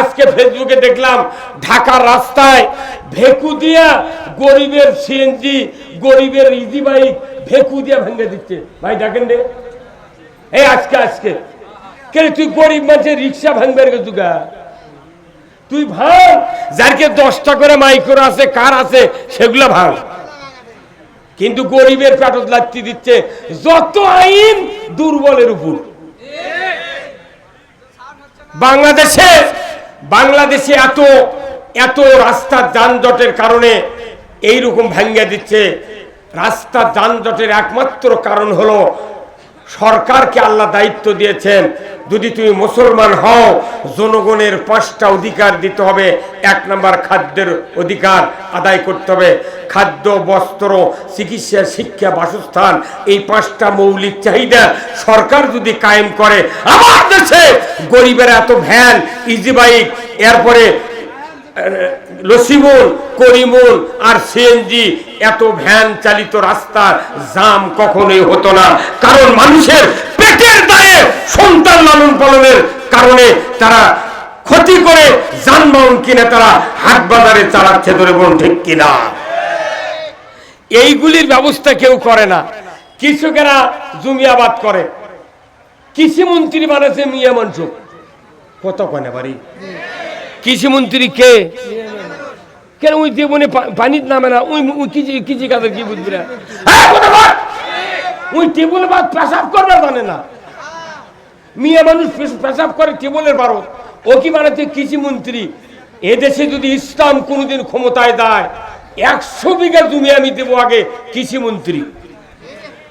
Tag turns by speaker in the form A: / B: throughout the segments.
A: আজকে ফেসবুকে দেখলাম ঢাকার রাস্তায় ভেকু দিয়া গরিবের সিএনজি, গরিবের ইজি বাইক ভেকু দিয়া ভেঙে দিচ্ছে। ভাই, দেখেন রে। এই আজকে আজকে। কেন তুই গরিব মানুষের রিক্সা ভাঙবে তুগা তুই ভাঙ। যারকে দশটা করে মাইক্রো আছে, কার আছে, সেগুলো ভাঙ। কিন্তু গরিবের পেটত লাগতে দিচ্ছে যত আইন দুর্বলের উপর। বাংলাদেশে বাংলাদেশে এত এত রাস্তার যানজটের কারণে এই রকম ভাঙ্গা দিচ্ছে। রাস্তার যানজটের একমাত্র কারণ হলো সরকারকে আল্লাহ দায়িত্ব দিয়েছেন, যদি তুমি মুসলমান হও, জনগণের পাঁচটা অধিকার দিতে হবে। এক নম্বর খাদ্যের অধিকার আদায় করতে হবে। খাদ্য, বস্ত্র, চিকিৎসা, শিক্ষা, বাসস্থান, এই পাঁচটা মৌলিক চাহিদা সরকার যদি কায়েম করে, আমার দেশে গরিবের এত ভ্যান ইজি বাইক এরপরে লসিমুল, করিমুল আর সিএনজি এত ভ্যান চালিত রাস্তা জাম কখনোই হতো না। কারণ মানুষের পেটের দায়ে সন্তান লালন পালনের কারণে তারা ক্ষতি করে যানবাহন কিনে তারা হাট বাজারে চালাচ্ছে ধরে বোন ঠিক কিনা। এইগুলির ব্যবস্থা কেউ করে না। কৃষকেরা জমি আবাদ করে। কৃষিমন্ত্রী বানাচ্ছে মিয়া মানুষ কত কনে বাড়ি? কৃষিমন্ত্রী কে? কেন ওই জীবনে পানির নামে না? ওই কৃষি কৃষি কাজের কি বুঝবি না হ্যাঁ, ওই টেবুলে বাদ পেশাব করবে জানে না। মিয়া মানুষ পেশ- পেশাব করে টেবুলের ভারত। ও কি বানাচ্ছে কৃষিমন্ত্রী? এদেশে যদি ইসলাম কোনোদিন ক্ষমতায় দেয় একশো বিঘা জমি আমি দেবো আগে কৃষিমন্ত্রী।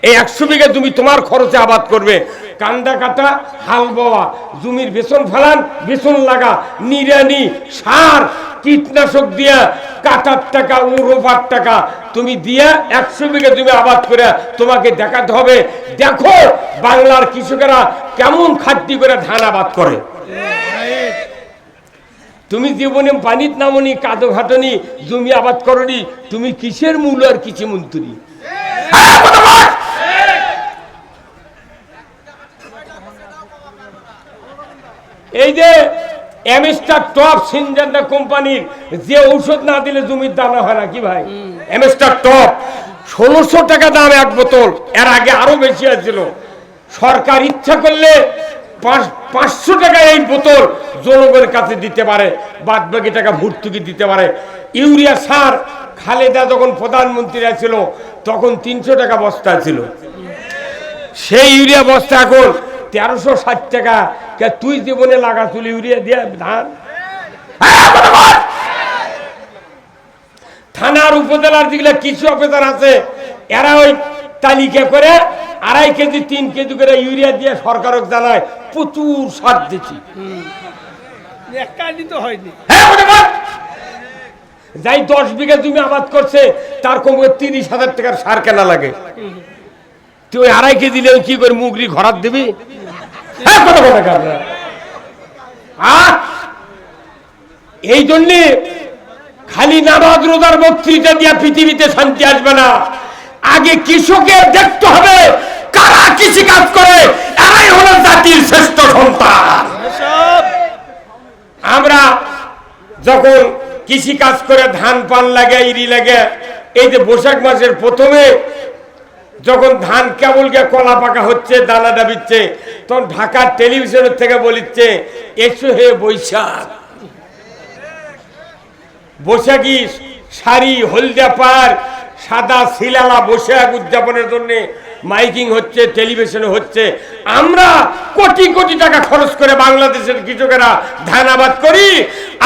A: এই একশো বিঘা জমি তোমার খরচে আবাদ করবে। কান্দা কাটা, হাল বাওয়া। জমির বেসন ফেলান, বেসন লাগা নিরানি সার, কীটনাশক দিয়া কাটার টাকা ও রোপার টাকা তুমি দিয়া একশো বিঘা জমি আবাদ করে তোমাকে দেখাতে হবে। দেখো বাংলার কৃষকেরা কেমন খাদ্য করে ধান আবাদ করে। তুমি জীবনে পানিত নামনি, কাদো ঘাটনি, জমি আবাদ করনি, তুমি কিসের মূল আর কৃষি মন্ত্রী হ্যাঁ, কথা বল! এই যে এমএসটার টপ সিনজেন্ডা কোম্পানির যে ঔষধ না দিলে জমির দানা হয় না কি ভাই? এমএসটার টপ ষোলোশো টাকা দাম এক বোতল। এর আগে আরও বেশি আছিল সরকার ইচ্ছা করলে পাঁচ পাঁচশো টাকা এই বোতল জনগণের কাছে দিতে পারে বাদ বাকি টাকা ভর্তুকি দিতে পারে। ইউরিয়া সার খালেদা যখন প্রধানমন্ত্রী ছিল তখন তিনশো টাকা বস্তা ছিল। সেই ইউরিয়া বস্তা এখন তেরোশো ষাট টাকা কে তুই জীবনে লাগা তুলি ইউরিয়া দিয়ে ধান! থানার উপজেলার যেগুলো কিছু অফিসার আছে এরা ওই তালিকা করে আড়াই কেজি তিন কেজি করে ইউরিয়া দিয়ে সরকারক জানায় প্রচুর সার দিচ্ছি হ্যাঁ! যাই দশ বিঘা জমি আবাদ করছে তার কমে তিরিশ হাজার টাকার সার কেনা লাগে তুই আড়াই কেজি দিলে কি করে মুগরি ঘরাত দিবি হ্যাঁ! এই জন্যে খালি নামাজ রোজার বক্তৃতা দিয়া পৃথিবীতে শান্তি আসবে না আগে কৃষকের দেখতে হবে কারা কৃষি কাজ করে, এরাই হলো জাতির শ্রেষ্ঠ সন্তান আমরা যখন কৃষি কাজ করে ধান পান লাগে, ইরি লাগে, এই যে বৈশাখ মাসের প্রথমে যখন ধান কেবল গিয়ে কলা পাকা হচ্ছে, দানা দাবিচ্ছে তখন ঢাকার টেলিভিশনের থেকে বলিচ্ছে, এসো হে বৈশাখ। বৈশাখী শাড়ি হলদিয়া পার সাদা শিলালা বৈশাখ উদযাপনের জন্য মাইকিং হচ্ছে, টেলিভিশনে হচ্ছে। আমরা কোটি কোটি টাকা খরচ করে বাংলাদেশের কৃষকেরা ধান আবাদ করি,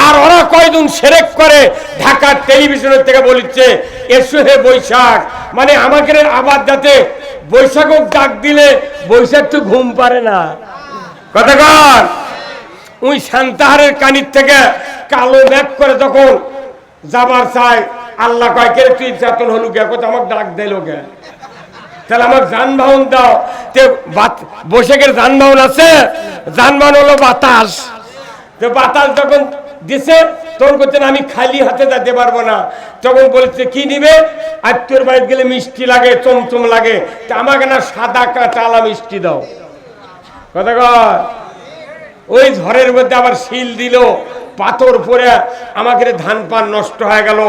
A: আর ওরা কয়দিন সেরেক করে ঢাকার টেলিভিশনের থেকে বলিচ্ছে, এসো হে বৈশাখ। মানে আমাকে আবাদ যাতে বৈশাখ ডাক দিলে বৈশাখ তো ঘুম পারে না। কথা কর ওই শান্তাহারের কানির থেকে কালো ম্যাপ করে যখন যাবার চাই আল্লাহ কয়, কে তুই হলু গে? আমাকে ডাক দিল গে। তাহলে আমার যানবাহন দাও। বাত- বৈশাখের যানবাহন আছে, যানবাহন হলো বাতাস। বাতাস যখন দিছে, তখন করছেন আমি খালি হাতে যেতে পারব না। তখন বলছে, কি নিবে? আত্মীয় বাড়িতে গেলে মিষ্টি লাগে, চমচম লাগে। তা আমাকে না সাদা কাঁচালা মিষ্টি দাও। কথা ওই ঝড়ের মধ্যে আবার শিল দিল। পাথর পরে আমাকে ধান পান নষ্ট হয়ে গেল,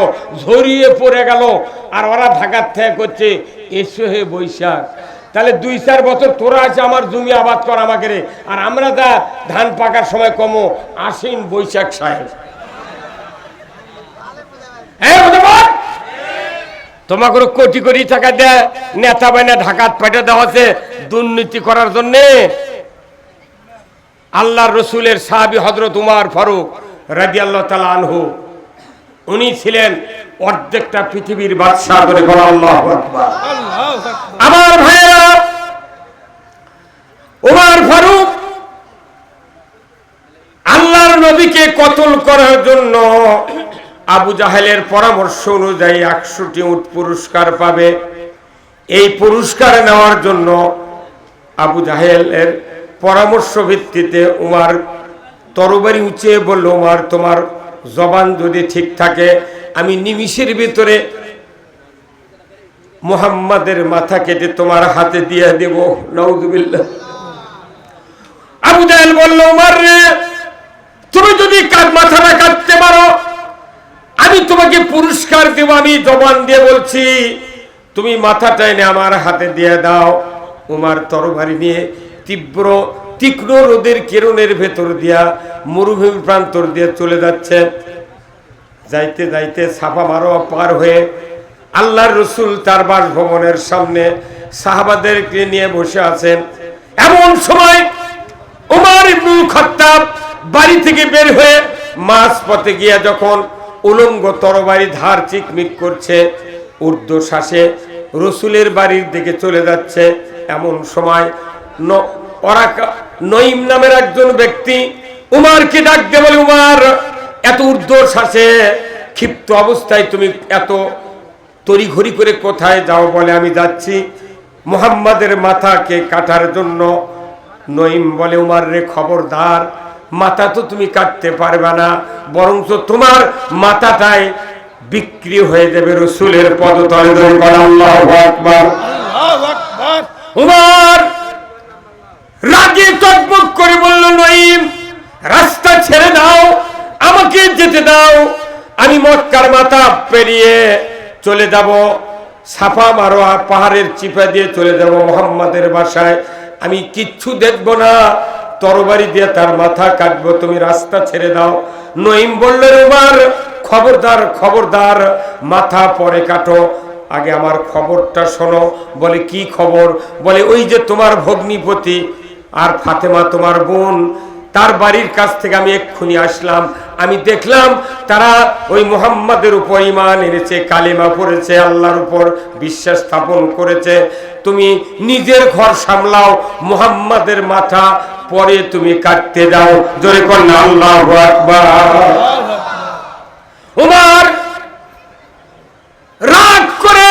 A: ঝরিয়ে পড়ে গেল, আর ওরা ঢাকার থেকে করছে, এসো হে বৈশাখ। তাহলে দুই চার বছর তোরা আছে, আমার জমি আবাদ কর আমাকে রে। আর আমরা যা ধান পাকার সময় কমো, আসিন বৈশাখ সাহেব। হ্যাঁ তোমাকে কোটি কোটি টাকা দেয় নেতা বাইনা ঢাকাত পেটে দেওয়া আছে দুর্নীতি করার জন্যে। আল্লাহ রসুলের সাহাবি হজরত উমার ফারুক। রাজি আল্লাহ তালা আনহু। উনি ছিলেন অর্ধেকটা পৃথিবীর বাদশাহ করে বলা আল্লাহ। আমার ভাইয়েরা ফারুক আল্লাহর নবীকে কতল করার জন্য আবু জাহেলের পরামর্শ অনুযায়ী একশোটি উট পুরস্কার পাবে। এই পুরস্কার নেওয়ার জন্য আবু জাহেলের পরামর্শ ভিত্তিতে উমার তরবারি উঁচিয়ে বলল, উমার, তোমার জবান যদি ঠিক থাকে, আমি নিমিষের ভিতরে মুহাম্মাদের মাথা কেটে তোমার হাতে দিয়ে দেব। নওজুবিল্লাহ আবু জাহেল বলল, উমার রে, তুমি যদি মাথাটা কাটতে পারো, আমি তোমাকে পুরস্কার দেব, আমি জবান দিয়ে বলছি, তুমি মাথাটা এনে আমার হাতে দিয়ে দাও। উমার তরবারি নিয়ে তীব্র তীক্ষ্ণ রোদের কিরণের ভেতর দিয়া, মরুভূমি প্রান্তর দিয়ে চলে যাচ্ছে। যাইতে যাইতে ছাপা মারো পার হয়ে আল্লাহর রসুল তার বাসভবনের সামনে সাহাবাদেরকে নিয়ে বসে আছেন। এমন সময় উমার ইবনুল খাত্তাব বাড়ি থেকে বের হয়ে মাছ পথে গিয়া যখন উলঙ্গ তরবারি ধার চিকমিক করছে ঊর্ধ্ব শ্বাসে রসুলের বাড়ির দিকে চলে যাচ্ছে। এমন সময় ওরাকা- নঈম নামের একজন ব্যক্তি উমারকে ডাক দে বলে উমার এত ঊর্ধ্ব শ্বাসে ক্ষিপ্ত অবস্থায় তুমি এত তড়িঘড়ি করে কোথায় যাও বলে আমি যাচ্ছি মুহাম্মাদের মাথাকে কাটার জন্য নঈম বলে উমার রে খবরদার মাথা তো তুমি কাটতে পারবে না বরঞ্চ তোমার মাথাটাই বিক্রি হয়ে যাবে রসুলের পদতলে ধরে বলে আল্লাহু আকবার। উমার রাগে টকবক করে বলল, নঈম, রাস্তা ছেড়ে দাও, আমাকে যেতে দাও। আমি মক্কার মাথা পেরিয়ে চলে যাব, সাফা মারোয়া পাহাড়ের চিপা দিয়ে চলে যাব মোহাম্মদের বাসায়। আমি কিচ্ছু দেখব না, তরবারি দিয়ে তার মাথা কাটবো, তুমি রাস্তা ছেড়ে দাও। নঈম বলল উমার খবরদার খবরদার, মাথা পরে কাটো। আগে আমার খবরটা শোনো। বলে, কি খবর? বলে, ওই যে তোমার ভগ্নিপতি। আর ফাতেমা তোমার বোন তার বাড়ির কাছ থেকে আমি এক্ষুনি আসলাম। আমি দেখলাম তারা ওই মোহাম্মদের উপর ইমান এনেছে কালিমা পড়েছে আল্লাহর উপর বিশ্বাস স্থাপন করেছে। তুমি নিজের ঘর সামলাও মোহাম্মদের মাথা পরে তুমি কাটতে দাও। জোরে কন্যা আল্লাহ আকবার। উমার রাগ করে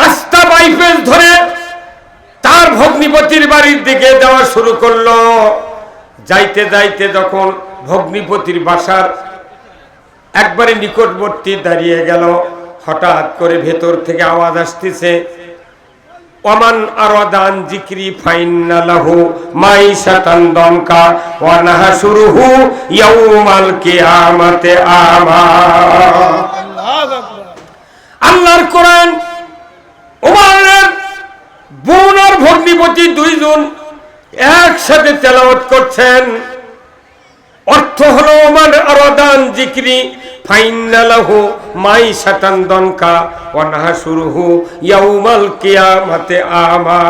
A: রাস্তা বাইপেস ধরে তার ভগ্নিপতির বাড়ির দিকে যাওয়া শুরু করল যাইতে যাইতে যখন ভগ্নিপতির বাসার একবারে নিকটবর্তী দাঁড়িয়ে গেল হঠাৎ করে ভেতর থেকে আওয়াজ আসতেছে ওমান আরাদান জিক্রি ওয়া নাহশুরুহু ইয়াউমাল কিয়ামাতে আমা। আল্লাহর কোরআন ওমারের বোন আর ভগ্নিপতি দুইজন একসাথে তেলাওয়াত করছেন। অর্থ হলো ওমান আরাদান জিক্রি ফাইনালাহু মাই শাতান দনকা ওয়া নাহশুরুহু ইয়াউমাল কিয়ামাতে আমা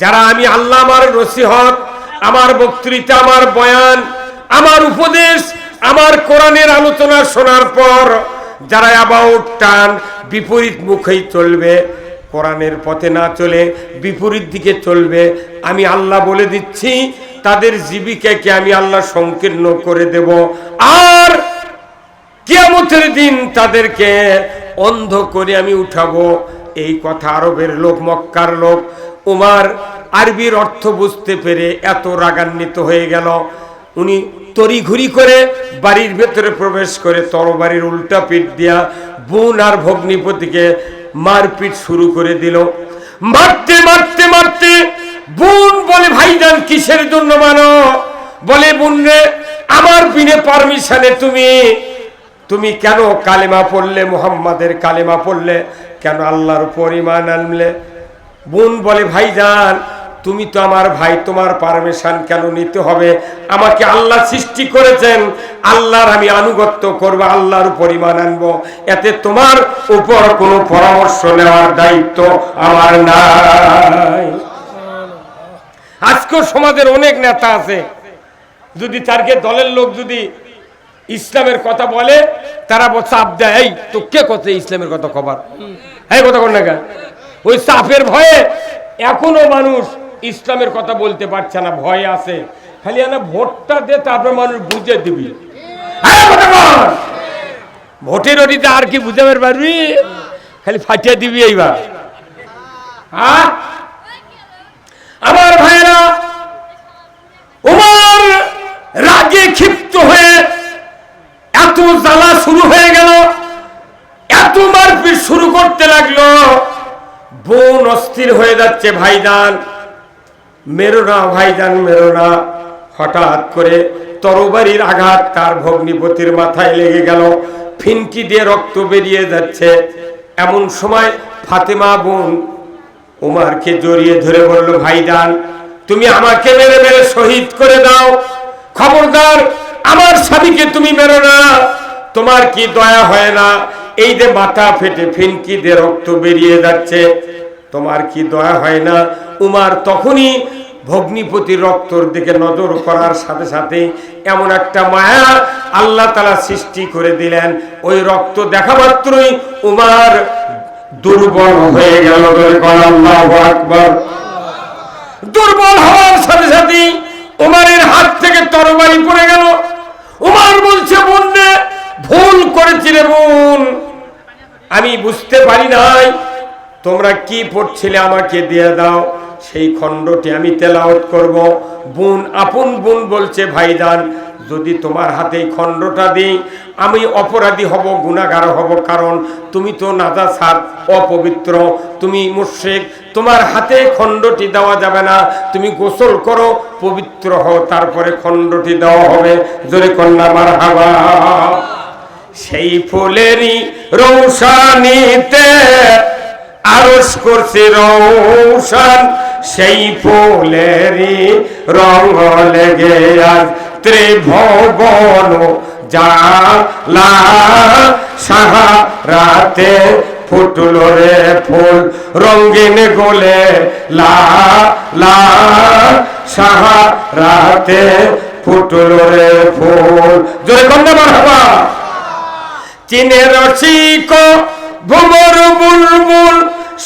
A: যারা আমি আল্লাহ আমার নসিহত, আমার বক্তৃতা, আমার বয়ান, আমার উপদেশ, আমার কোরআনের আলোচনা শোনার পর যারা অ্যাবাউট টান বিপরীত মুখেই চলবে কোরআনের পথে না চলে বিপরীত দিকে চলবে। আমি আল্লাহ বলে দিচ্ছি, তাদের জীবিকাকে আমি আল্লাহ সংকীর্ণ করে দেব। আর কিয়ামতের দিন তাদেরকে অন্ধ করে আমি উঠাবো। এই কথা আরবের লোক, মক্কার লোক, উমার আরবির অর্থ বুঝতে পেরে এত রাগান্বিত হয়ে গেল। উনি তড়িঘড়ি করে বাড়ির ভেতরে প্রবেশ করে তরবারির উল্টা পিঠ দিয়া বোন আর ভগ্নিপতিকে মারপিট শুরু করে দিল। মারতে মারতে মারতে বোন বলে, ভাইজান, কিসের জন্য মানো? বলে বোন রে আমার বিনে পারমিশনে তুমি তুমি কেন কালেমা পড়লে, মোহাম্মদের কালেমা পড়লে? কেন আল্লাহর পরিমাণ আনলে? বোন বলে, ভাইজান তুমি তো আমার ভাই, তোমার পারমিশন কেন নিতে হবে? আমাকে আল্লাহ সৃষ্টি করেছেন। আল্লাহর আমি আনুগত্য করব, আল্লাহর পরিমাণ আনব। এতে তোমার উপর কোনো পরামর্শ নেওয়ার দায়িত্ব আমার নাই। আজকেও সমাজের অনেক নেতা আছে। যদি তারকে দলের লোক যদি ইসলামের কথা বলে, তারা চাপ দেয় এই তো কে কথা ইসলামের কথা খবর এই কথা কর না ওই চাপের ভয়ে এখনও মানুষ ইসলামের কথা বলতে পারছে না, ভয় আছে। খালি না ভোটটা দে, তারপর মানুষ বুঝে দিবি। বল। ভোটের ওটিতে আর কি বুঝাবে পারবি? খালি ফাটিয়ে দিবি এইবার। হ্যাঁ আমার ভাইরা উমর রাগে ক্ষিপ্ত হয়ে এত জ্বালা শুরু হয়ে গেল, এত মারপিট শুরু করতে লাগল। বোন অস্থির হয়ে যাচ্ছে ভাইজান। মেরো না ভাইজান মেরো না। হঠাৎ করে তরবারির আঘাত তার ভগ্নিপতির মাথায় লেগে গেল। ফিনকি দিয়ে রক্ত বেরিয়ে যাচ্ছে। এমন সময় ফাতেমা বোন উমারকে জড়িয়ে ধরে বলল ভাইজান তুমি আমাকে মেরে মেরে শহীদ করে দাও। খবরদার, আমার স্বামীকে তুমি মেরো না। তোমার কি দয়া হয় না? এই যে মাথা ফেটে ফিনকি দিয়ে রক্ত বেরিয়ে যাচ্ছে। তোমার কি দয়া হয় না? উমার তখনই ভগ্নিপতির রক্তর দিকে নজর করার সাথে সাথে এমন একটা মায়া আল্লাহ তালা সৃষ্টি করে দিলেন। ওই রক্ত দেখা মাত্রই উমার দুর্বল হয়ে গেল বলে বল দুর্বল হওয়ার সাথে সাথে উমারের হাত থেকে তরবারি পড়ে গেল। উমার বলছে বোন রে, ভুল করেছিলে বোন। আমি বুঝতে পারি নাই তোমরা কি পড়ছিলে আমাকে দিয়ে দাও? সেই খণ্ডটি আমি তেলাওয়াত করব। বোন, আপন বোন বলছে, ভাইজান, যদি তোমার হাতে খণ্ডটা দিই, আমি অপরাধী হব, গুণাগার হব, কারণ তুমি তো নাজা সার অপবিত্র, তুমি মুশ্রিক, তোমার হাতে খণ্ডটি দেওয়া যাবে না। তুমি গোসল করো, পবিত্র হও, তারপরে খণ্ডটি দেওয়া হবে। জোরে কন্যা মার হাবা সেই ফুলেরই রৌশানিতে আরস করছে রৌশান, সেই ফুলেরই রঙ লেগে আজ ত্রিভুবন জালা সাহারাতে ফুটল রে ফুল, রঙিন গোলে লা লা। সাহারাতে ফুটল রে ফুল। জোরে কন্যা চিনে রসিক ভুমর বুলবুল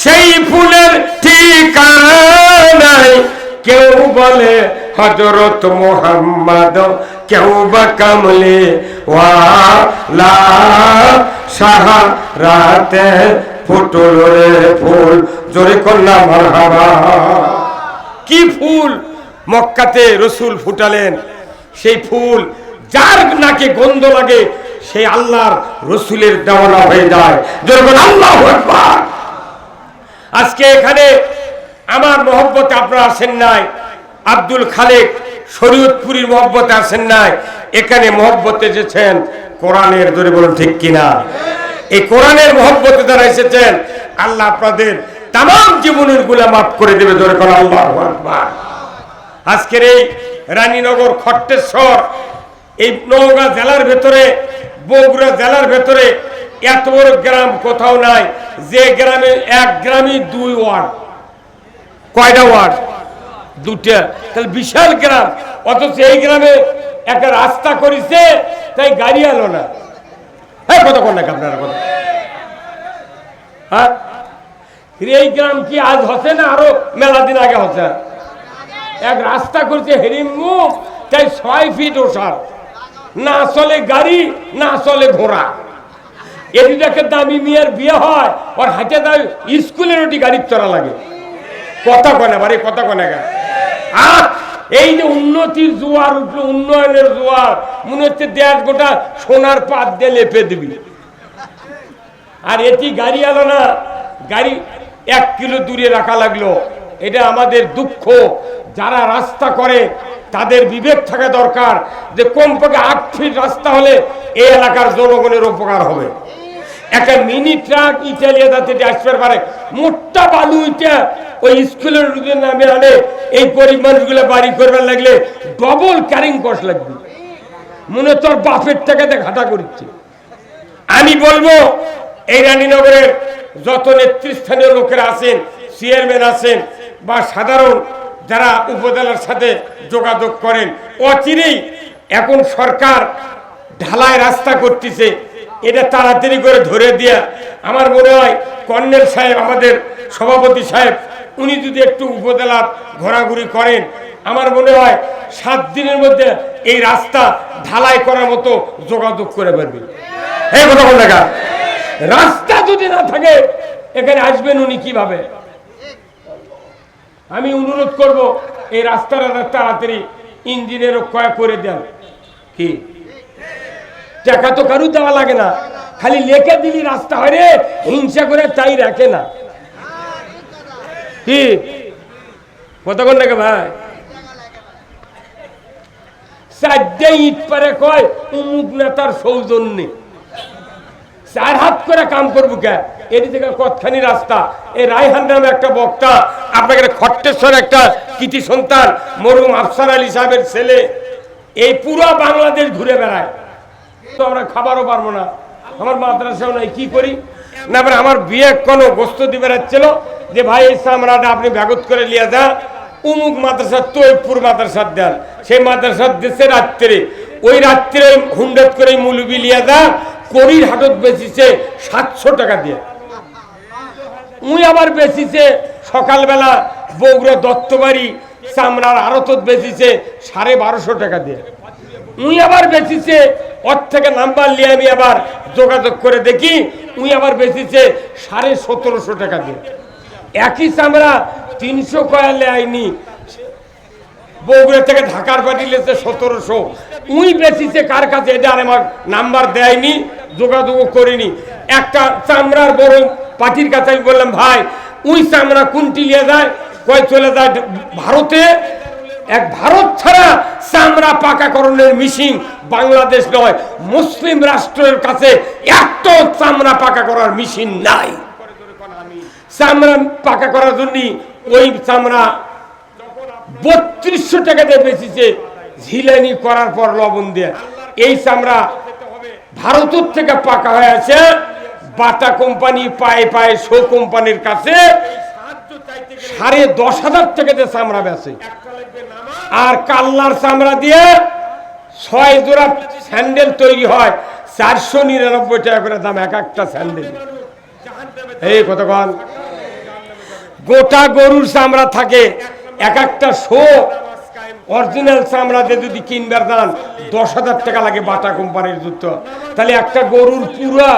A: সেই ফুলের ঠিকানাই কেউ বলে হজরত মোহাম্মদ, কেউ বা কামলে ওয়ালা সাহারাতে ফুটল রে ফুল। জোরে কন্যা মারহাবা। কি ফুল? মক্কাতে রসুল ফুটালেন। সেই ফুল যার নাকে গন্ধ লাগে সেই আল্লাহর রসুলের দেওয়ানা হয়ে যায়। আল্লাহ আজকে এখানে আমার মহব্বতে আপনারা আসেন নাই, আব্দুল খালেক শরীয়তপুরীর মহব্বতে আসেন নাই, এখানে মহব্বতে এসেছেন কোরআনের ধরে বলুন ঠিক কিনা? এই কোরআনের মহব্বতে যারা এসেছেন, আল্লাহ আপনাদের তাম জীবনেরগুলা মাফ করে দেবে ধরে কোন আল্লাহ আজকের এই রানীনগর খট্টেশ্বর, এই নওগাঁ জেলার ভেতরে বগুড়া জেলার ভেতরে এত বড় গ্রাম কোথাও নাই। যে গ্রামে এক গ্রামে দুই ওয়ার্ড, কয়টা ওয়ার্ড? দুটা তাহলে বিশাল গ্রাম। অথচ এই গ্রামে একটা রাস্তা করেছে, তাই গাড়ি আলো না। হ্যাঁ কত কোন নাকি আপনারা, কথা। হ্যাঁ? এই গ্রাম কি আজ হচ্ছে না আরও মেলা দিন আগে হচ্ছে? এক রাস্তা করছে হেরিম মুখ তাই ছয় ফিট ওষার। না চলে গাড়ি, না চলে ঘোড়া। এটি দেখে দামি মেয়ের বিয়ে হয়, ওর হাতে দাও, স্কুলের ওটি গাড়ির চড়া লাগে। কথা কনে বাড়ি কথা কনে? গা এই যে উন্নতির জোয়ার উঠল, উন্নয়নের জোয়ার, মনে হচ্ছে দেড় গোটা সোনার পাত দিয়ে লেপে দিবি। আর এটি গাড়ি এলো না, গাড়ি এক কিলো দূরে রাখা লাগল। এটা আমাদের দুঃখ। যারা রাস্তা করে তাদের বিবেক থাকা দরকার যে কমপক্ষে আট ফিট রাস্তা হলে এই এলাকার জনগণের উপকার হবে। একটা মিনি ট্রাক ইটালিয়া যাতে আসতে পারে। মোটা বালু ইটা ওই স্কুলের নামে আনে। এই গরিব মানুষগুলো বাড়ি করবার লাগলে ডবল ক্যারিং কস্ট লাগবে। মনে তোর বাপের টাকাতে ঘাটা করছে আমি বলব, এই রানীনগরের যত নেতৃস্থানীয় লোকেরা আছেন চেয়ারম্যান আছেন বা সাধারণ যারা উপজেলার সাথে যোগাযোগ করেন, অচিরেই এখন সরকার ঢালাই রাস্তা করতেছে। এটা তাড়াতাড়ি করে ধরে দিয়া আমার মনে হয় কর্নেল সাহেব, আমাদের সভাপতি সাহেব, উনি যদি একটু উপজেলার ঘোরাঘুরি করেন, আমার মনে হয় সাত দিনের মধ্যে এই রাস্তা ঢালাই করার মতো যোগাযোগ করে পারবে এই কথা রাস্তা যদি না থাকে, এখানে আসবেন উনি কীভাবে? আমি অনুরোধ করব, এই রাস্তাটা তাড়াতাড়ি ইঞ্জিনের ক্ষয় করে দেন। কি? টাকা তো কারু দেওয়া লাগে না। খালি লেখে দিলি রাস্তা হয় রে, হিংসা করে তাই রাখে না। কি? কতক্ষণ লাগে ভাই? চারটে ইট পারে কয়, উমুক নেতার সৌজন্যে। চার হাত করে কাম করব কে? এটি থেকে কতখানি রাস্তা? এই রায়হান নামে একটা বক্তা, আপনাকে খট্টেশ্বর একটা কৃতি সন্তান মরুম আফসার আলী সাহেবের ছেলে। এই পুরো বাংলাদেশ ঘুরে বেড়ায়। তো আমরা খাবারও পারব না। আমার মাদ্রাসাও নাই, কি করি? না আমার বিয়ে কোনো গোস্ত দিবে রাখছিল যে ভাই, এই চামড়াটা আপনি ব্যাগত করে নিয়ে যা। উমুক মাদ্রাসা তৈপুর মাদ্রাসার দেন। সেই মাদ্রাসার দেশে রাত্রে, ওই রাত্রে হুন্ডত করে মুলবি লিয়ে যা। করির হাটত বেচিছে সাতশো টাকা দিয়ে। উই আবার বেচিছে সকালবেলা বগুড়া দত্তবাড়ি চামড়ার আড়তত বেচিছে সাড়ে বারোশো টাকা দিয়ে। উই আবার বেচিছে ওর থেকে নাম্বার নিয়ে আমি আবার যোগাযোগ করে দেখি, উই আবার বেচিছে সাড়ে সতেরোশো টাকা দিয়ে। একই চামড়া তিনশো কয়ালে আইনি বগুড়া থেকে ঢাকার পাঠিয়েছে সতেরোশো। উই বেচিছে কার কাছে? এটা আর আমার নাম্বার দেয়নি যোগাযোগ করিনি। একটা চামড়ার বড় পার্টির কাছে আমি বললাম, ভাই, উই চামড়া কোনটি নিয়ে যায়? কয়, চলে যায় ভারতে। এক ভারত ছাড়া চামড়া পাকাকরণের মিশিং বাংলাদেশ নয়। মুসলিম রাষ্ট্রের কাছে এত চামড়া পাকা করার মেশিন নাই। চামড়া পাকা করার জন্য ওই চামড়া বত্রিশশো টাকা দিয়ে বেচেছে। ঝিলানি করার পর লবণ দিয়ে। এই চামড়া ভারতের থেকে পাকা হয়ে আছে। বাটা কোম্পানি পায়ে পায়ে শো কোম্পানির কাছে সাড়ে দশ হাজার টাকা দিয়ে চামড়া বেচে। আর কাল্লার চামড়া দিয়ে ছয় জোড়া স্যান্ডেল তৈরি হয়। চারশো নিরানব্বই টাকা করে দাম, এক একটা স্যান্ডেল। এই কতক্ষণ গোটা গরুর চামড়া থাকে। এক একটা শো অরিজিনাল চামড়াতে যদি কিনবার দান, দশ হাজার টাকা লাগে বাটা কোম্পানির জুতো। তাহলে একটা গরুর পুরা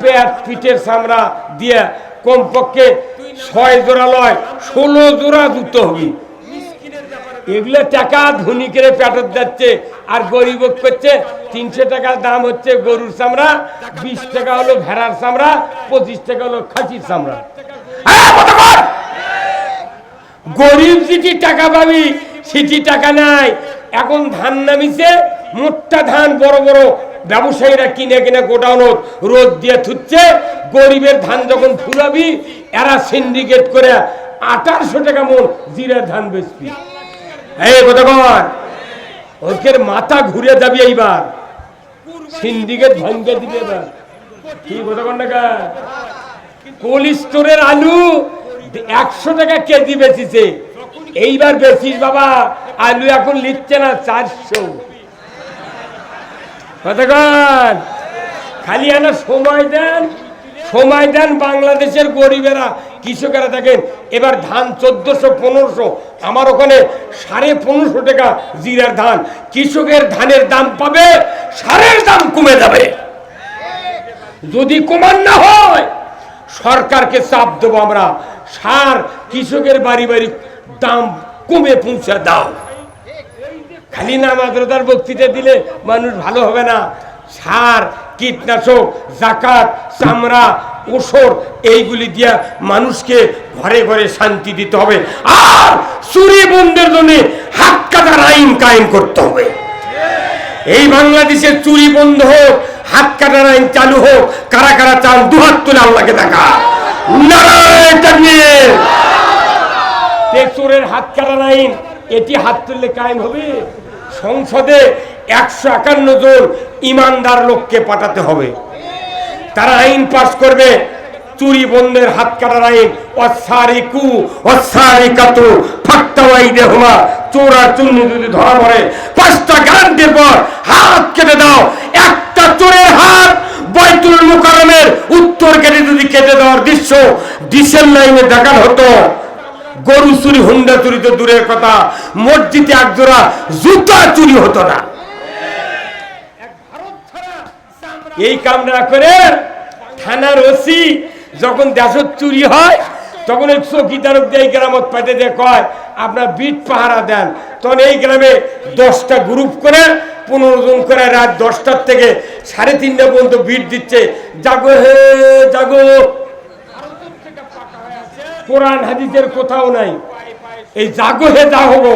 A: পেট পিঠের চামড়া দিয়ে কমপক্ষে ছয় জোড়া লয়, ষোলো জোড়া জুতো হবে। এগুলো টাকা ধনিকের পেটত যাচ্ছে, আর গরিব করছে, তিনশো টাকার দাম হচ্ছে গরুর চামড়া, বিশ টাকা হলো ভেড়ার চামড়া, পঁচিশ টাকা হলো খাসির চামড়া। হ্যাঁ? গরিব যেটি টাকা পাবি, সেটি টাকা নাই। এখন ধান নামিছে মোটা ধান বড় বড়। ব্যবসায়ীরা কিনে কিনে গোডাউনত রোদ দিয়ে থুচ্ছে। গরিবের ধান যখন ফুরাবি এরা সিন্ডিকেট করে আঠারোশো টাকা মন জিরার ধান বেচবি। ওকে মাথা ঘুরে যাবি এইবার। সিন্ডিকেট ভাঙ্গে দিবে এবার। কি কতক্ষণ টাকা কোল্ড স্টোরের আলু একশো টাকা কেজি বেচিছে। এইবার বেচিস বাবা, আলু এখন লিখছে না, চারশো। খালি আনা সময় দেন সময় দেন বাংলাদেশের গরিবেরা, কৃষকেরা দেখেন, এবার ধান চোদ্দশো, পনেরোশো, আমার ওখানে সাড়ে পনেরোশো টাকা জিরার ধান। কৃষকের ধানের দাম পাবে, সারের দাম কমে যাবে। যদি কমান না হয়, সরকারকে চাপ দেবো আমরা। সার কৃষকের বাড়ি বাড়ি দাম কমে পৌঁছে দাও। খালি না মাদ্রতার বক্তৃতা দিলে মানুষ ভালো হবে না। সার, কীটনাশক, জাকাত, চামড়া ওষর এইগুলি দিয়া মানুষকে ঘরে ঘরে শান্তি দিতে হবে। আর চুরি বন্ধের জন্য হাত কাটার আইন কায়েম করতে হবে। এই বাংলাদেশের চুরি বন্ধ হোক, হাত কাটার আইন চালু হোক, কারা কারা চান দুহাত তুলে আল্লাহকে দেখা। চোরের হাত কাটার আইন এটি হাত তুললে কায়েম হবে। সংসদে একশো একান্ন জন ইমানদার লোককে পাঠাতে হবে। তারা আইন পাশ করবে, চুরি বন্ধের হাত কাটার আইন অসারিকু অসারিকাতু ফাট্টাওয়াই দেহমা চোরা চুন্নি যদি ধরা পড়ে। পাঁচটা গ্যারান্টির পর হাত কেটে দাও। একটা চোরের হাত বাইতুল মুকাররমের উত্তর কেটে দেওয়ার দৃশ্য, ডিসেল লাইনে হতো। গরু চুরি, হুন্ডা চুরি তো দূরের কথা। মসজিদে একজোড়া জুতা চুরি হতো না। এই করে থানার ওসি যখন দেশত চুরি হয়, তখন এই চকিদারক দিয়ে গ্রামত পাঠে দিয়ে কয়, আপনার বিট পাহারা দেন। তখন এই গ্রামে দশটা গ্রুপ করে পনেরো জন করে রাত দশটার থেকে সাড়ে তিনটা পর্যন্ত বিট দিচ্ছে। জাগো হে, জাগো। কোরআন হাদিসের কোথাও নাই। এই জাগো হে যা হব,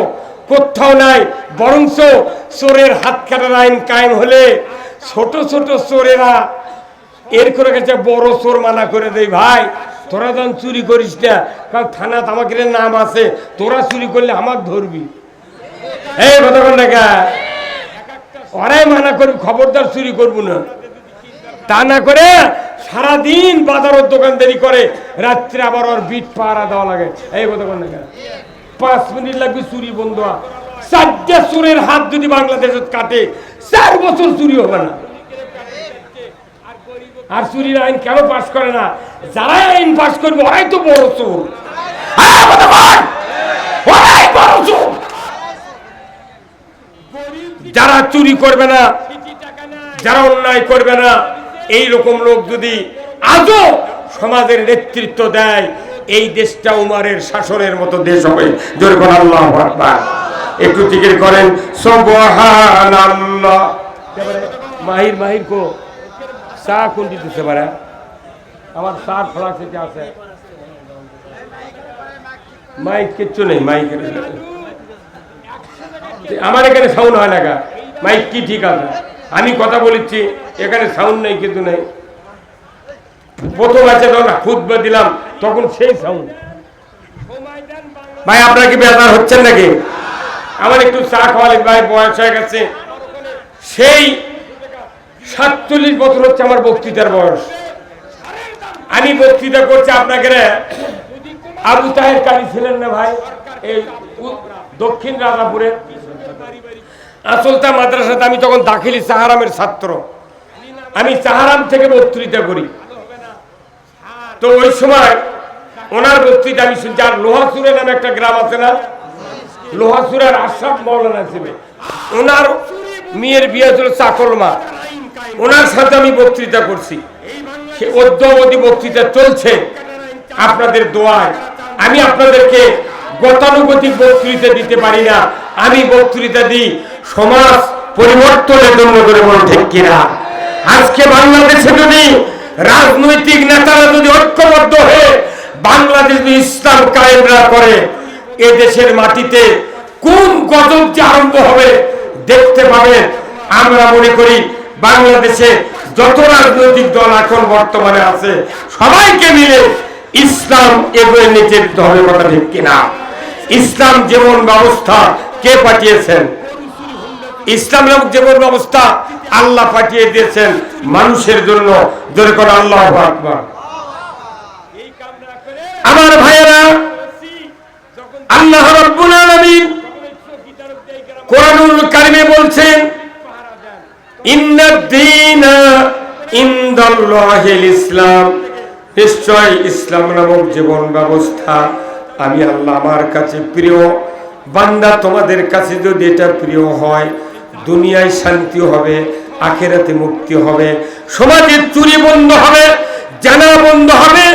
A: কোথাও নাই। বরঞ্চ চোরের হাত কাটার আইন কায়েম হলে ছোট ছোট চোরেরা এর করে গেছে বড় চোর মানা করে দেই ভাই, তোরা যখন চুরি করিস না কারণ থানাত আমাকে নাম আছে, তোরা চুরি করলে আমার ধরবি। এই কথা না ওরাই মানা করবি খবরদার চুরি করব না। তা না করে সারাদিন বাজারের দোকানদারি করে রাত্রে আবার ওর বিট পাহারা দেওয়া লাগে। এই কথা কোন না পাঁচ মিনিট লাগবে চুরি বন্ধ। চারটে চোরের হাত যদি বাংলাদেশে কাটে চার বছর চুরি হবে না। আর চুরির আইন কেন পাশ করে না? যারাই আইন পাশ করবে ওরাই তো বড় চোর। হ্যাঁ, ওরাই বড় চোর যারা চুরি করবে না, যারা অন্যায় করবে না। এই রকম লোক যদি আজও সমাজের নেতৃত্ব দেয়, এই দেশটা উমারের শাসনের মতো দেশ হবে। জোরে কোন আল্লাহ একটু জিকির করেন মাহির মাহির কো, চা কোন দিতে পারে আমার চা খোলা থেকে আছে। মাইক কিচ্ছু নেই, মাইকের আমার এখানে সাউন্ড হয় না মাইক কি ঠিক আছে? আমি কথা বলেছি এখানে সাউন্ড নেই কিন্তু নেই। প্রথম আছে যখন খুদবা দিলাম, তখন সেই সাউন্ড ভাই, আপনার কি বেজার হচ্ছেন নাকি? আমার একটু চা খাওয়ালে ভাই, বয়স হয়ে গেছে। সেই সাতচল্লিশ বছর হচ্ছে আমার বক্তৃতার বয়স। আমি বক্তৃতা করছি আপনাকে আবু তাহের কালী ছিলেন না ভাই, এই দক্ষিণ রাজাপুরে আসলতা মাদ্রাসাতে আমি তখন দাখিলি সাহারামের ছাত্র। আমি সাহারাম থেকে বক্তৃতা করি। তো ওই সময় ওনার বক্তৃতা আমি শুনছি। আর লোহাসুরে নামে একটা গ্রাম আছে না? লোহাসুরের আশরাফ মৌলানা ছিল ওনার মেয়ের বিয়ে ছিল চাকলমা ওনার সাথে আমি বক্তৃতা করছি। সে অদ্যাবধি বক্তৃতা চলছে আপনাদের দোয়ায়। আমি আপনাদেরকে গতানুগতিক বক্তৃতা দিতে পারি না। আমি বক্তৃতা দিই সমাজ পরিবর্তনের জন্য করে বল কিনা? আজকে বাংলাদেশে যদি রাজনৈতিক নেতারা যদি ঐক্যবদ্ধ হয়ে বাংলাদেশ যদি ইসলাম কায়েম না করে, এ দেশের মাটিতে কোন গজব যে আরম্ভ হবে দেখতে পাবেন। আমরা মনে করি বাংলাদেশে যত রাজনৈতিক দল এখন বর্তমানে আছে, সবাইকে মিলে ইসলাম এগোয়ে নিচে হবে, কথা ঠিক কিনা? ইসলাম যেমন ব্যবস্থা কে পাঠিয়েছেন? ইসলাম নামক যেমন ব্যবস্থা আল্লাহ পাঠিয়ে দিয়েছেন মানুষের জন্য। জোরে করে আল্লাহ আকবার। আমার ভাইয়েরা, আল্লাহ রাব্বুল আলামিন কোরআনুল কারিমে বলছেন ইন্নাদ্দীনা ইনদাল্লাহিল ইসলাম। নিশ্চয় ইসলাম নামক জীবন ব্যবস্থা আমি আল্লাহ আমার কাছে প্রিয়। বান্দা তোমাদের কাছে যদি এটা প্রিয় হয় দুনিয়ায় শান্তি হবে, আখেরাতে মুক্তি হবে, সমাজের চুরি বন্ধ হবে, জানা বন্ধ হবে,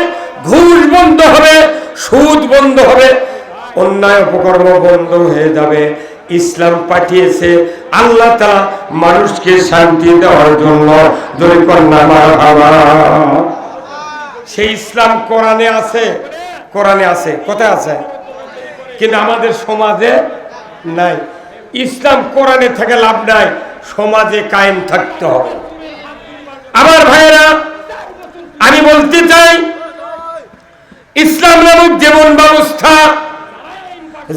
A: ঘুষ বন্ধ হবে, সুদ বন্ধ হবে, অন্যায় অপকর্ম বন্ধ হয়ে যাবে। ইসলাম পাঠিয়েছে আল্লাহ তাআলা মানুষকে শান্তি দেওয়ার জন্য। সেই ইসলাম কোরআনে আছে? কোরআনে আছে, কোথায় আছে? কিন্তু আমাদের সমাজে নাই। ইসলাম কোরআনে থেকে লাভ নাই, সমাজে কায়েম থাকতে হবে। আমার ভাইয়েরা, আমি বলতে চাই, ইসলাম নামক জীবন ব্যবস্থা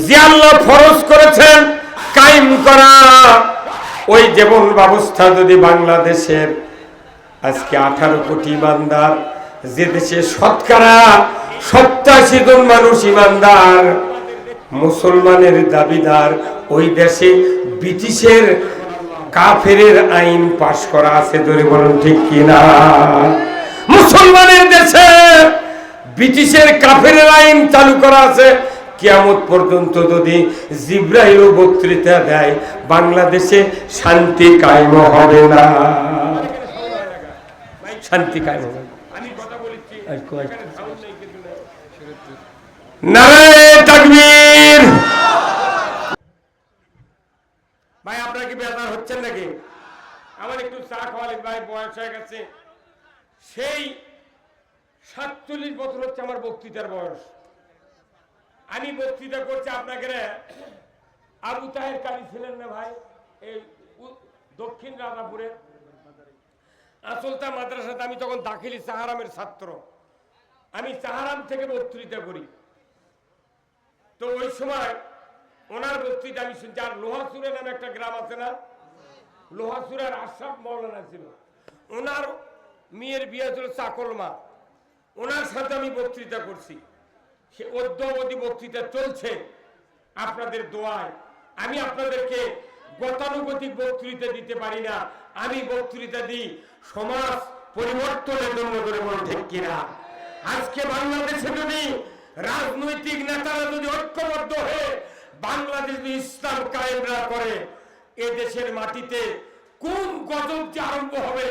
A: যে আল্লাহ ফরজ করেছেন, কায়েম করা। ওই জীবন ব্যবস্থা যদি বাংলাদেশের আজকে আঠারো কোটি ইমানদার, যে দেশে শতকরা সপ্তাশি জন মানুষ ইমানদার মুসলমানের দাবিদার ওই দেশে ব্রিটিশের কাফেরের আইন পাশ করা আছে ধরে বলুন ঠিক কিনা? মুসলমানের দেশে ব্রিটিশের কাফের আইন চালু করা আছে কিয়ামত পর্যন্ত যদি জিব্রাহিল বক্তৃতা দেয় বাংলাদেশে শান্তি কায়েম হবে না। শান্তি কায়েম হবে। না। নারায়ে ভাই, আপনারা কি বেজার হচ্ছেন নাকি? আমার একটু চা খাওয়ালে ভাই, বয়স হয়ে গেছে। সেই সাতচল্লিশ বছর হচ্ছে আমার বক্তৃতার বয়স। আমি বক্তৃতা করছি আপনাকে আবু তাহের কালী ছিলেন না ভাই, এই দক্ষিণ রাজাপুরে আসলতা মাদ্রাসাতে আমি তখন দাখিলি সাহারামের ছাত্র। আমি সাহারাম থেকে বক্তৃতা করি। তো ওই সময় ওনার বক্তৃতা আমি শুনছি, আর লোহাসুরে নামে একটা গ্রাম আছে না? লোহাসুরের আশরাফ মৌলানা ছিল। ওনার মেয়ের বিয়ে ছিল চাকলমা ওনার সাথে আমি বক্তৃতা করছি। সে অদ্যাবধি বক্তৃতা চলছে আপনাদের দোয়ায়। আমি আপনাদেরকে গতানুগতিক বক্তৃতা দিতে পারি না। আমি বক্তৃতা দিই সমাজ পরিবর্তনের জন্য করে বল কিনা? আজকে বাংলাদেশে যদি রাজনৈতিক নেতারা যদি ঐক্যবদ্ধ হয়ে বাংলাদেশ ইসলাম কায়েম না করে, এ দেশের মাটিতে কোন গজব যে আরম্ভ হবে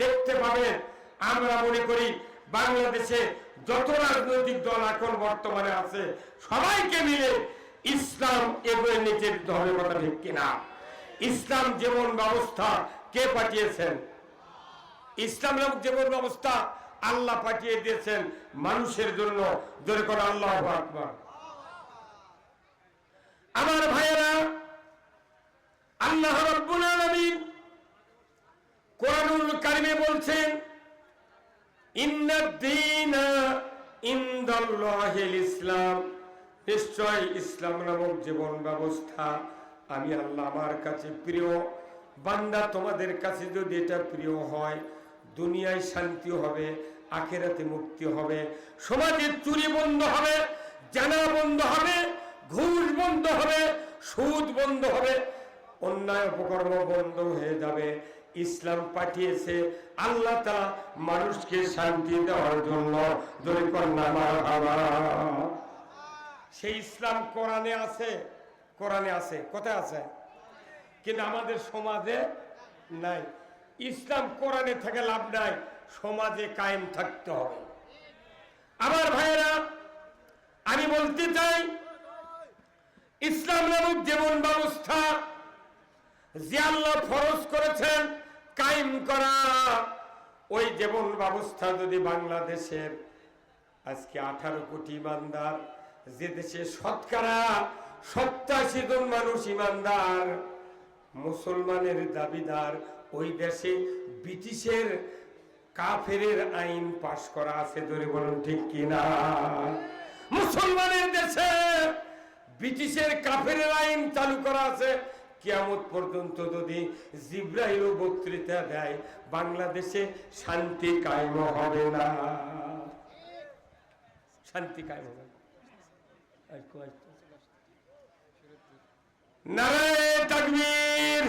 A: দেখতে পাবেন। আমরা মনে করি বাংলাদেশে যত রাজনৈতিক দল এখন বর্তমানে আছে, সবাইকে মিলে ইসলাম এগোয়ে নিচে হবে কথা ঠিক কিনা। ইসলাম যেমন ব্যবস্থা কে পাঠিয়েছেন? ইসলাম জীবন ব্যবস্থা আল্লাহ পাঠিয়ে দিয়েছেন মানুষের জন্য। আল্লাহ আমার ভাইয়েরা, আল্লাহ কোরআনুল কারিমে বলছেন ইসলাম। নিশ্চয় ইসলাম নামক জীবন ব্যবস্থা আমি আল্লাহ আমার কাছে প্রিয়। বান্দা তোমাদের কাছে যদি এটা প্রিয় হয়, দুনিয়ায় শান্তি হবে আখেরাতে মুক্তি হবে, সমাজের চুরি বন্ধ হবে, জানা বন্ধ হবে, ঘুষ বন্ধ হবে, সুদ বন্ধ হবে, অন্যায় অপকর্ম বন্ধ হয়ে যাবে। ইসলাম পাঠিয়েছে আল্লাহ তা মানুষকে শান্তি দেওয়ার জন্য। সেই ইসলাম কোরআনে আছে? কোরআনে আছে। কোথায় আছে? কিন্তু আমাদের সমাজে নাই। ইসলাম কোরআনে থেকে লাভ নাই। সমাজে কায়েম থাকতে হবে। আমার ভাইয়েরা, আমি বলতে চাই, ইসলাম নামক জীবন ব্যবস্থা যে আল্লাহ ফরজ করেছেন কায়েম করা, ওই জীবন ব্যবস্থা যদি বাংলাদেশের আজকে আঠারো কোটি ইমানদার, যে দেশে শতকরা সপ্তাশি জন মানুষ ইমানদার, মুসলমানের দাবিদার, ওই দেশে ব্রিটিশের কাফেরের আইন পাশ করা আছে ধরে বলুন, ঠিক কিনা? মুসলমানের দেশে ব্রিটিশের কাফের আইন চালু করা আছে। কিয়ামত পর্যন্ত যদি জিব্রাহিল বক্তৃতা দেয়, বাংলাদেশে শান্তি কায়েম হবে না। শান্তি কায়েম হবে না। নারায়ণ